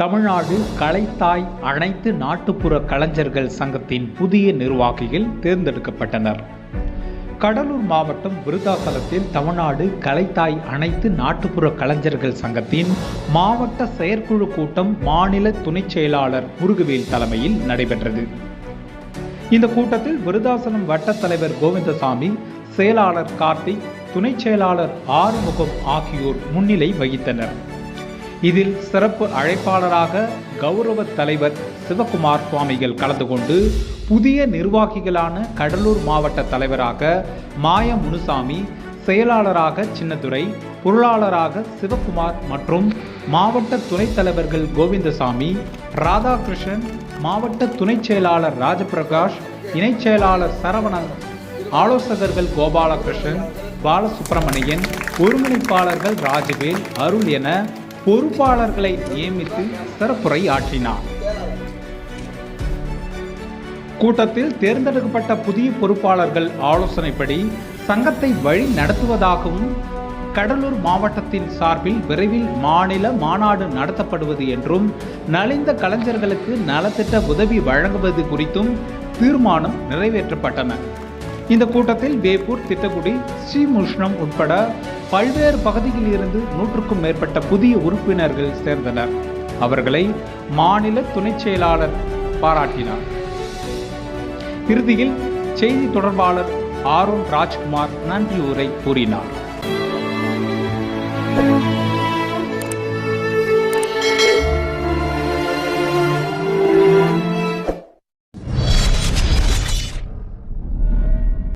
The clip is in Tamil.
தமிழ்நாடு கலைத்தாய் அனைத்து நாட்டுப்புற கலைஞர்கள் சங்கத்தின் புதிய நிர்வாகிகள் தேர்ந்தெடுக்கப்பட்டனர். கடலூர் மாவட்டம் விருதாசலத்தில் தமிழ்நாடு கலைத்தாய் அனைத்து நாட்டுப்புற கலைஞர்கள் சங்கத்தின் மாவட்ட செயற்குழு கூட்டம் மாநில துணைச் செயலாளர் முருகவேல் தலைமையில் நடைபெற்றது. இந்த கூட்டத்தில் விருதாசலம் வட்ட தலைவர் கோவிந்தசாமி செயலாளர் கார்த்திக் துணைச் செயலாளர் ஆறுமுகம் ஆகியோர் முன்னிலை வகித்தனர். இதில் சிறப்பு அழைப்பாளராக கௌரவ தலைவர் சிவகுமார் சுவாமிகள் கலந்து கொண்டு புதிய நிர்வாகிகளான கடலூர் மாவட்ட தலைவராக மாய முனுசாமி செயலாளராக சின்னதுரை பொருளாளராக சிவகுமார் மற்றும் மாவட்ட துணைத் தலைவர்கள் கோவிந்தசாமி ராதாகிருஷ்ணன் மாவட்ட துணைச் செயலாளர் ராஜபிரகாஷ் இணைச் செயலாளர் சரவணன் ஆலோசகர்கள் கோபாலகிருஷ்ணன் பாலசுப்பிரமணியன் ஒருங்கிணைப்பாளர்கள் ராஜவேல் அருள் என பொறுப்பாளர்களை நியமித்து சிறப்புரை ஆற்றினார். கூட்டத்தில் தேர்ந்தெடுக்கப்பட்ட புதிய பொறுப்பாளர்கள் ஆலோசனைப்படி சங்கத்தை வழி நடத்துவதாகவும் கடலூர் மாவட்டத்தின் சார்பில் விரைவில் மாநில மாநாடு நடத்தப்படுவது என்றும் நலிந்த கலைஞர்களுக்கு நலத்திட்ட உதவி வழங்குவது குறித்தும் தீர்மானம் நிறைவேற்றப்பட்டன. இந்த கூட்டத்தில் வேப்பூர் திட்டக்குடி ஸ்ரீமுஷ்ணம் உட்பட பல்வேறு பகுதியில் இருந்து நூற்றுக்கும் மேற்பட்ட புதிய உறுப்பினர்கள் சேர்ந்தனர். அவர்களை மாநில துணைச் செயலாளர் பாராட்டினார். இறுதியில் செய்தி தொடர்பாளர் ஆரோன் ராஜ்குமார் நன்றி உரை கூறினார்.